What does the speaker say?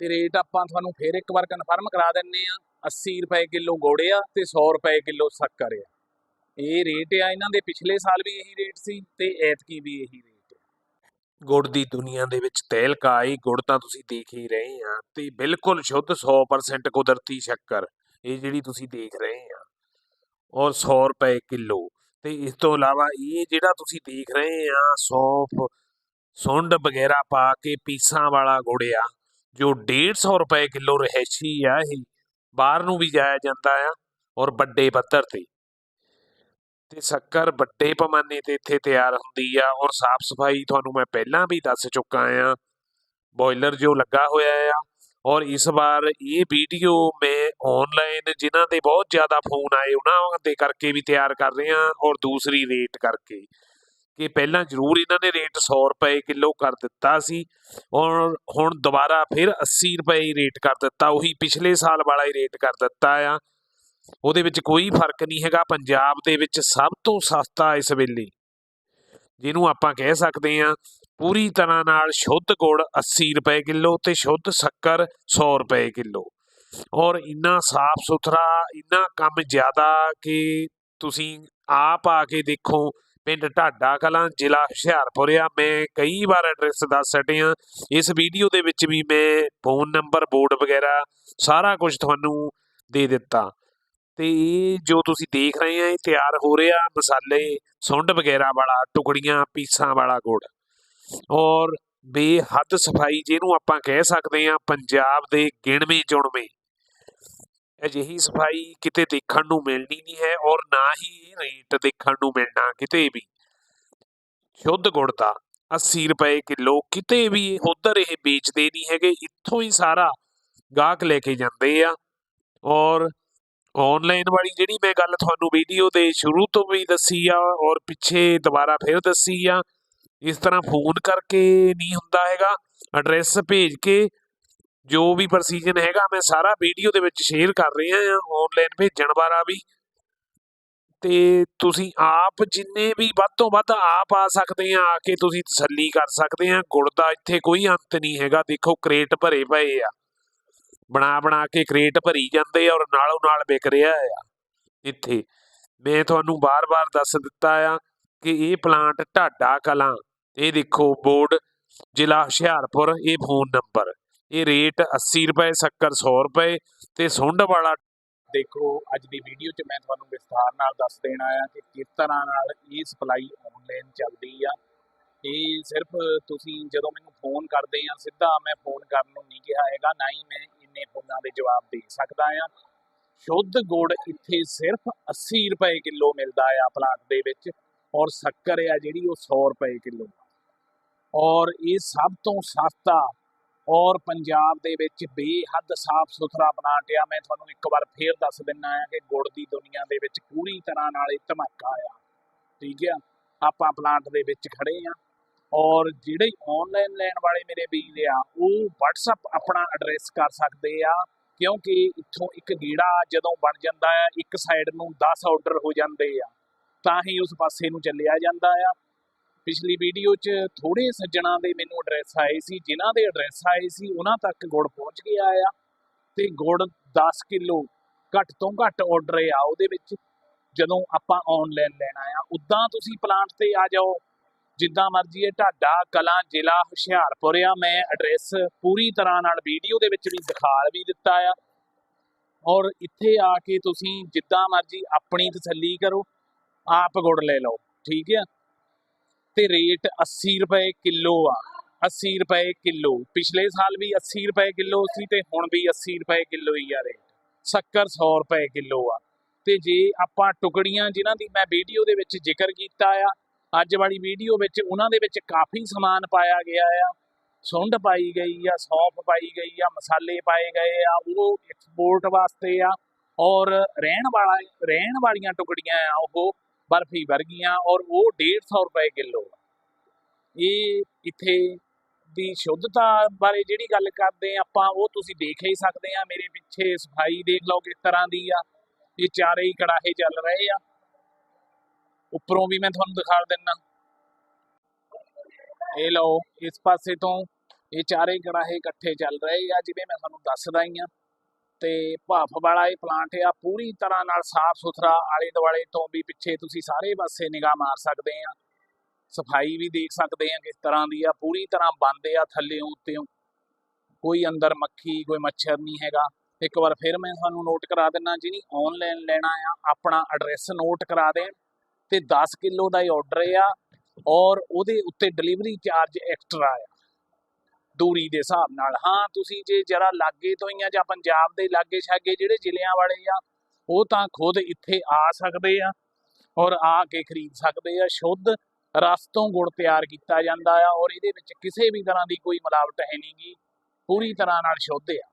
ਤੇ ਰੇਟ ਆਪਾਂ ਤੁਹਾਨੂੰ ਫੇਰ ਇੱਕ ਵਾਰ ਕਨਫਰਮ ਕਰਾ ਦਿੰਨੇ ਆ। 80 ਰੁਪਏ ਕਿਲੋ ਗੋੜੇ ਆ ਤੇ 100 ਰੁਪਏ ਕਿਲੋ ਸ਼ੱਕਰ ਆ। ਇਹ ਰੇਟ ਆ, ਇਹਨਾਂ ਦੇ ਪਿਛਲੇ ਸਾਲ ਵੀ ਇਹੀ ਰੇਟ ਸੀ ਤੇ ਐਤਕੀ ਵੀ ਇਹੀ ਰੇਟ ਆ। ਗੁੜ ਦੀ ਦੁਨੀਆ ਦੇ ਵਿੱਚ ਤੇਲਕਾ ਗੁੜ ਤਾਂ ਤੁਸੀਂ ਦੇਖ ਹੀ ਰਹੇ ਆ ਤੇ ਬਿਲਕੁਲ ਸ਼ੁੱਧ 100% ਕੁਦਰਤੀ ਸ਼ੱਕਰ, ਇਹ ਜਿਹੜੀ ਤੁਸੀਂ ਦੇਖ ਰਹੇ ਆ। ਔਰ 100 ਰੁਪਏ ਕਿਲੋ ਤੇ ਇਸ ਤੋਂ ਇਲਾਵਾ ਇਹ ਜਿਹੜਾ ਤੁਸੀਂ ਦੇਖ ਰਹੇ ਆ, ਸੌਂਫ, ਸੁੰਡ ਵਗੈਰਾ ਪਾ ਕੇ ਪੀਸਾਂ ਵਾਲਾ ਗੁੜ ਆ ਜੋ 150 ਰੁਪਏ ਕਿਲੋ ਰਹਿਸ਼ੀ ਆ ਇਹ, ਬਾਹਰ ਨੂੰ ਵੀ ਜਾਇਆ ਜਾਂਦਾ ਆ ਔਰ ਵੱਡੇ ਪੱਧਰ ਤੇ। ਤੇ ਸ਼ੱਕਰ ਵੱਡੇ ਪੈਮਾਨੇ ਤੇ ਇੱਥੇ ਤਿਆਰ ਹੁੰਦੀ ਆ ਔਰ ਸਾਫ਼ ਸਫ਼ਾਈ ਤੁਹਾਨੂੰ ਮੈਂ ਪਹਿਲਾਂ ਵੀ ਦੱਸ ਚੁੱਕਾ ਆ। ਬੋਇਲਰ ਜੋ ਲੱਗਾ ਹੋਇਆ ਆ ਔਰ ਇਸ ਵਾਰ ਇਹ ਵੀਡੀਓ ਮੈਂ ਆਨਲਾਈਨ ਜਿਨ੍ਹਾਂ ਦੇ ਬਹੁਤ ਜ਼ਿਆਦਾ ਫੋਨ ਆਏ ਉਹਨਾਂ ਦੇ ਕਰਕੇ ਵੀ ਤਿਆਰ ਕਰ ਰਹੇ ਆ ਔਰ ਦੂਸਰੀ ਰੇਟ ਕਰਕੇ। ਕਿ ਪਹਿਲਾਂ ਜ਼ਰੂਰ ਇਹਨਾਂ ਨੇ ਰੇਟ 100 ਰੁਪਏ ਕਿਲੋ ਕਰ ਦਿੱਤਾ ਸੀ, ਔਰ ਹੁਣ ਦੁਬਾਰਾ ਫਿਰ 80 ਰੁਪਏ ਹੀ ਰੇਟ ਕਰ ਦਿੱਤਾ, ਉਹੀ ਪਿਛਲੇ ਸਾਲ ਵਾਲਾ ਹੀ ਰੇਟ ਕਰ ਦਿੱਤਾ ਆ। ਉਹਦੇ ਵਿੱਚ ਕੋਈ ਫ਼ਰਕ ਨਹੀਂ ਹੈਗਾ, ਪੰਜਾਬ ਦੇ ਵਿੱਚ ਸਭ ਤੋਂ ਸਸਤਾ ਇਸ ਵੇਲੇ, ਜਿਹਨੂੰ ਆਪਾਂ ਕਹਿ ਸਕਦੇ ਹਾਂ, ਪੂਰੀ ਤਰ੍ਹਾਂ ਨਾਲ ਸ਼ੁੱਧ ਗੁੜ 80 ਰੁਪਏ ਕਿਲੋ ਤੇ ਸ਼ੁੱਧ ਸ਼ੱਕਰ 100 ਰੁਪਏ ਕਿਲੋ। ਔਰ ਇੰਨਾ ਸਾਫ਼ ਸੁਥਰਾ, ਇੰਨਾ ਕੰਮ ਜ਼ਿਆਦਾ ਕਿ ਤੁਸੀਂ ਆਪ ਆ ਕੇ ਦੇਖੋ ਪਿੰਡ ਢਾਡਾ ਕਲਾਂ, ਜ਼ਿਲ੍ਹਾ ਹੁਸ਼ਿਆਰਪੁਰ ਆ। ਮੈਂ ਕਈ ਵਾਰ ਐਡਰੈਸ ਦੱਸ ਹਟਿਆ। ਇਸ ਵੀਡੀਓ ਦੇ ਵਿੱਚ ਵੀ ਮੈਂ ਫੋਨ ਨੰਬਰ, ਬੋਰਡ ਵਗੈਰਾ ਸਾਰਾ ਕੁਝ ਤੁਹਾਨੂੰ ਦੇ ਦਿੱਤਾ। ਤੇ ਇਹ ਜੋ ਤੁਸੀਂ ਦੇਖ ਰਹੇ ਆ, ਇਹ ਤਿਆਰ ਹੋ ਰਿਹਾ ਮਸਾਲੇ, ਸੁੰਡ ਵਗੈਰਾ ਵਾਲਾ, ਟੁਕੜੀਆਂ, ਪੀਸਾਂ ਵਾਲਾ ਗੁੜ। ਔਰ ਬੇਹੱਦ ਸਫ਼ਾਈ ਜਿਹਨੂੰ ਆਪਾਂ ਕਹਿ ਸਕਦੇ ਆ, ਪੰਜਾਬ ਦੇ ਗਿਣਵੇਂ ਚੁਣਵੇਂ ਅਜਿਹੀ ਸਫ਼ਾਈ ਕਿਤੇ ਦੇਖਣ ਨੂੰ ਮਿਲਣੀ ਨਹੀਂ ਹੈ ਔਰ ਨਾ ਹੀ ਰੇਟ ਦੇਖਣ ਨੂੰ ਮਿਲਣਾ ਕਿਤੇ ਵੀ। ਸ਼ੁੱਧ ਗੁੜ ਦਾ 80 ਰੁਪਏ ਕਿਲੋ ਕਿਤੇ ਵੀ ਉਧਰ ਇਹ ਵੇਚਦੇ ਨਹੀਂ ਹੈਗੇ, ਇੱਥੋਂ ਹੀ ਸਾਰਾ ਗਾਹਕ ਲੈ ਕੇ ਜਾਂਦੇ ਆ। ਔਰ ਆਨਲਾਈਨ ਵਾਲੀ ਜਿਹੜੀ ਮੈਂ ਗੱਲ ਤੁਹਾਨੂੰ ਵੀਡੀਓ ਦੇ ਸ਼ੁਰੂ ਤੋਂ ਵੀ ਦੱਸੀ ਆ ਔਰ ਪਿੱਛੇ ਦੁਬਾਰਾ ਫਿਰ ਦੱਸੀ ਆ, ਇਸ ਤਰ੍ਹਾਂ ਫੋਨ ਕਰਕੇ ਨਹੀਂ ਹੁੰਦਾ ਹੈਗਾ। ਐਡਰੈਸ ਭੇਜ ਕੇ ਜੋ ਵੀ ਪ੍ਰੋਸੀਜਰ ਹੈਗਾ, ਮੈਂ ਸਾਰਾ ਵੀਡੀਓ ਦੇ ਵਿੱਚ ਸ਼ੇਅਰ ਕਰ ਰਿਹਾ ਆ ਆਨਲਾਈਨ ਭੇਜਣ ਵਾਲਾ ਵੀ। ਤੇ ਤੁਸੀਂ ਆਪ ਜਿੰਨੇ ਵੀ, ਵੱਧ ਤੋਂ ਵੱਧ ਆਪ ਆ ਸਕਦੇ ਆ ਆ ਕੇ ਤੁਸੀਂ ਤਸੱਲੀ ਕਰ ਸਕਦੇ ਆ। ਗੁੜ ਦਾ ਇੱਥੇ ਕੋਈ ਅੰਤ ਨਹੀਂ ਹੈਗਾ, ਦੇਖੋ ਕ੍ਰੇਟ ਭਰੇ ਪਏ ਆ। ਬਣਾ ਬਣਾ ਕੇ ਕ੍ਰੇਟ ਭਰੀ ਜਾਂਦੇ ਆ ਔਰ ਨਾਲੋਂ ਨਾਲ ਵਿਕ ਰਿਹਾ ਆ। ਇੱਥੇ ਮੈਂ ਤੁਹਾਨੂੰ ਬਾਰ-ਬਾਰ ਦੱਸ ਦਿੱਤਾ ਆ ਕਿ ਇਹ ਪਲਾਂਟ ਢਾਡਾ ਕਲਾਂ। ਇਹ ਦੇਖੋ ਬੋਰਡ, ਜ਼ਿਲ੍ਹਾ ਹੁਸ਼ਿਆਰਪੁਰ, ਇਹ ਫੋਨ ਨੰਬਰ ਇਹ ਰੇਟ 80 ਰੁਪਏ, ਸ਼ੱਕਰ 100 ਰੁਪਏ ਤੇ ਸੁੰਡ ਵਾਲਾ ਦੇਖੋ, ਅੱਜ ਦੀ ਵੀਡੀਓ 'ਚ ਮੈਂ ਤੁਹਾਨੂੰ ਵਿਸਥਾਰ ਨਾਲ ਦੱਸ ਦੇਣਾ ਆ ਕਿ ਕਿਸ ਤਰ੍ਹਾਂ ਨਾਲ ਇਹ ਸਪਲਾਈ ਆਨਲਾਈਨ ਚੱਲਦੀ ਆ। ਇਹ ਸਿਰਫ ਤੁਸੀਂ ਜਦੋਂ ਮੈਨੂੰ ਫੋਨ ਕਰਦੇ ਆ, ਸਿੱਧਾ ਮੈਂ ਫੋਨ ਕਰਨ ਨੂੰ ਨਹੀਂ ਕਿਹਾ ਹੈਗਾ, ਨਾ ਹੀ ਮੈਂ ਇੰਨੇ ਫੋਨਾਂ ਦੇ ਜਵਾਬ ਦੇ ਸਕਦਾ ਆ। ਸ਼ੁੱਧ ਗੁੜ ਇੱਥੇ ਸਿਰਫ 80 ਰੁਪਏ ਕਿਲੋ ਮਿਲਦਾ ਆ ਪਲਾਂਟ ਦੇ ਵਿੱਚ ਔਰ ਸ਼ੱਕਰ ਆ ਜਿਹੜੀ ਉਹ 100 ਰੁਪਏ ਕਿਲੋ। ਔਰ ਇਹ ਸਭ ਤੋਂ ਸਸਤਾ ਔਰ ਪੰਜਾਬ ਦੇ ਵਿੱਚ ਬੇਹੱਦ ਸਾਫ਼ ਸੁਥਰਾ ਪਲਾਂਟ ਆ ਮੈਂ ਤੁਹਾਨੂੰ ਇੱਕ ਵਾਰ ਫੇਰ ਦੱਸ ਦਿੰਨਾ ਆ ਕਿ ਗੁੜ ਦੀ ਦੁਨੀਆ ਦੇ ਵਿੱਚ ਪੂਰੀ ਤਰ੍ਹਾਂ ਨਾਲ ਇਹ ਧਮਾਕਾ ਆ। ਠੀਕ ਆ? ਆਪਾਂ ਪਲਾਂਟ ਦੇ ਵਿੱਚ ਖੜੇ ਆ ਔਰ ਜਿਹੜੇ ਆਨਲਾਈਨ ਲੈਣ ਵਾਲੇ ਮੇਰੇ ਵੀਰ ਆ, ਉਹ WhatsApp ਆਪਣਾ ਐਡਰੈਸ ਕਰ ਸਕਦੇ ਆ, ਕਿਉਂਕਿ ਇੱਥੋਂ ਇੱਕ ਗੀੜਾ ਜਦੋਂ ਬਣ ਜਾਂਦਾ ਆ, ਇੱਕ ਸਾਈਡ ਨੂੰ 10 ਆਰਡਰ ਹੋ ਜਾਂਦੇ ਆ, ਤਾਂ ਹੀ ਉਸ ਪਾਸੇ ਨੂੰ ਚੱਲਿਆ ਜਾਂਦਾ ਆ। ਪਿਛਲੀ ਵੀਡੀਓ 'ਚ ਥੋੜੇ ਸੱਜਣਾ ਦੇ ਮੈਨੂੰ ਐਡਰੈਸ ਆਏ ਸੀ, ਜਿਨ੍ਹਾਂ ਦੇ ਐਡਰੈਸ ਆਏ ਸੀ, ਉਹਨਾਂ ਤੱਕ ਗੁੜ ਪਹੁੰਚ ਗਿਆ ਆ ਤੇ ਗੁੜ 10 ਕਿਲੋ ਘੱਟ ਤੋਂ ਘੱਟ ਆਰਡਰ ਆ ਉਹਦੇ ਵਿੱਚ। ਜਦੋਂ ਆਪਾਂ ਆਨਲਾਈਨ ਲੈਣਾ ਆ, ਉਦਾਂ ਤੁਸੀਂ ਪਲਾਂਟ ਤੇ ਆ ਜਾਓ, ਜਿੱਦਾਂ ਮਰਜ਼ੀ ਹੈ ਢਾਡਾ, ਕਲਾਂ, ਜ਼ਿਲ੍ਹਾ, ਹੁਸ਼ਿਆਰਪੁਰ ਆ, ਮੈਂ ਐਡਰੈਸ ਪੂਰੀ ਤਰ੍ਹਾਂ ਨਾਲ ਵੀਡੀਓ ਦੇ ਵਿੱਚ ਵੀ ਦਿਖਾ ਵੀ ਦਿੱਤਾ ਆ। ਔਰ ਇੱਥੇ ਆ ਕੇ ਤੁਸੀਂ ਜਿੱਦਾਂ ਮਰਜ਼ੀ ਆਪਣੀ ਤਸੱਲੀ ਕਰੋ, ਆਪ ਗੁੜ ਲੈ ਲਓ, ਠੀਕ ਆ? ਤੇ ਰੇਟ 80 ਰੁਪਏ ਕਿਲੋ ਆ। 80 ਰੁਪਏ ਕਿਲੋ। ਪਿਛਲੇ ਸਾਲ ਵੀ 80 ਰੁਪਏ ਕਿਲੋ ਸੀ ਤੇ ਹੁਣ ਵੀ 80 ਰੁਪਏ ਕਿਲੋ ਹੀ ਆ ਰੇਟ। ਸ਼ੱਕਰ 100 ਰੁਪਏ ਕਿਲੋ ਆ। ਤੇ ਜੇ ਆਪਾਂ ਟੁਕੜੀਆਂ ਜਿਨ੍ਹਾਂ ਦੀ ਮੈਂ ਵੀਡੀਓ ਦੇ ਵਿੱਚ ਜ਼ਿਕਰ ਕੀਤਾ ਆ, ਅੱਜ ਵਾਲੀ ਵੀਡੀਓ ਵਿੱਚ ਉਹਨਾਂ ਦੇ ਵਿੱਚ ਕਾਫੀ ਸਮਾਨ ਪਾਇਆ ਗਿਆ ਆ। ਸੁੰਡ ਪਾਈ ਗਈ ਆ, ਸੌਂਫ ਪਾਈ ਗਈ ਆ, ਮਸਾਲੇ ਪਾਏ ਗਏ ਆ, ਉਹ ਐਕਸਪੋਰਟ ਵਾਸਤੇ ਆ। ਔਰ ਰਹਿਣ ਵਾਲਾ, ਰਹਿਣ ਵਾਲੀਆਂ ਟੁਕੜੀਆਂ ਆ ਉਹ ਬਰਫੀ ਵਰਗੀਆਂ ਔਰ ਉਹ 150 ਰੁਪਏ ਕਿਲੋ ਇਹ ਇੱਥੇ ਦੀ ਸ਼ੁੱਧਤਾ ਬਾਰੇ ਜਿਹੜੀ ਗੱਲ ਕਰਦੇ ਆ, ਆਪਾਂ ਉਹ ਤੁਸੀਂ ਦੇਖ ਹੀ ਸਕਦੇ ਆ, ਮੇਰੇ ਪਿੱਛੇ ਸਫ਼ਾਈ ਦੇਖ ਲਓ ਕਿਸ ਤਰ੍ਹਾਂ ਦੀ ਆ। ਇਹ ਚਾਰੇ ਹੀ ਕੜਾਹੇ ਚੱਲ ਰਹੇ ਆ। ਉੱਪਰੋਂ ਵੀ ਮੈਂ ਤੁਹਾਨੂੰ ਦਿਖਾ ਦਿੰਨਾ। ਇਹ ਲਓ, ਇਸ ਪਾਸੇ ਤੋਂ ਇਹ ਚਾਰੇ ਕੜਾਹੇ ਇਕੱਠੇ ਚੱਲ ਰਹੇ ਆ, ਜਿਵੇਂ ਮੈਂ ਤੁਹਾਨੂੰ ਦੱਸਦਾ ਹੀ ਆ। ਤੇ ਭਾਫ ਵਾਲਾ ਇਹ ਪਲਾਂਟ ਆ, ਪੂਰੀ ਤਰ੍ਹਾਂ ਨਾਲ ਸਾਫ਼ ਸੁਥਰਾ, ਆਲੇ ਦੁਆਲੇ ਤੋਂ ਵੀ ਪਿੱਛੇ ਤੁਸੀਂ ਸਾਰੇ ਪਾਸੇ ਨਿਗਾਹ ਮਾਰ ਸਕਦੇ ਆ। ਸਫ਼ਾਈ ਵੀ ਦੇਖ ਸਕਦੇ ਆ ਕਿਸ ਤਰ੍ਹਾਂ ਦੀ ਆ, ਪੂਰੀ ਤਰ੍ਹਾਂ ਬੰਦ ਆ ਥੱਲੇੋਂ ਉੱਤੇੋਂ। ਕੋਈ ਅੰਦਰ ਮੱਖੀ, ਕੋਈ ਮੱਛਰ ਨਹੀਂ ਹੈਗਾ। ਇੱਕ ਵਾਰ ਫਿਰ ਮੈਂ ਤੁਹਾਨੂੰ ਨੋਟ ਕਰਾ ਦਿੰਨਾ, ਜਿਹਨੀ ਆਨਲਾਈਨ ਲੈਣਾ ਆ, ਆਪਣਾ ਐਡਰੈਸ ਨੋਟ ਕਰਾ ਦੇਣ ਤੇ 10 ਕਿਲੋ ਦਾ ਹੀ ਆਰਡਰ ਆ ਔਰ ਉਹਦੇ ਉੱਤੇ ਡਿਲੀਵਰੀ ਚਾਰਜ ਐਕਸਟਰਾ ਆ। ਦੂਰੀ ਦੇ ਹਿਸਾਬ ਨਾਲ। ਹਾਂ, ਤੁਸੀਂ ਜੇ ਜਰਾ ਲਾਗੇ ਤੋਂ ਹੀ ਆ ਜਾਂ ਪੰਜਾਬ ਦੇ ਲਾਗੇ ਛਾਗੇ ਜਿਹੜੇ ਜ਼ਿਲ੍ਹਿਆਂ ਵਾਲੇ ਆ, ਉਹ ਤਾਂ ਖੁਦ ਇੱਥੇ ਆ ਸਕਦੇ ਆ ਔਰ ਆ ਕੇ ਖਰੀਦ ਸਕਦੇ ਆ। ਸ਼ੁੱਧ ਰਸ ਤੋਂ ਗੁੜ ਤਿਆਰ ਕੀਤਾ ਜਾਂਦਾ ਆ ਔਰ ਇਹਦੇ ਵਿੱਚ ਕਿਸੇ ਵੀ ਤਰ੍ਹਾਂ ਦੀ ਕੋਈ ਮਿਲਾਵਟ ਹੈ ਨਹੀਂਗੀ ਪੂਰੀ ਤਰ੍ਹਾਂ ਨਾਲ ਸ਼ੁੱਧ ਆ।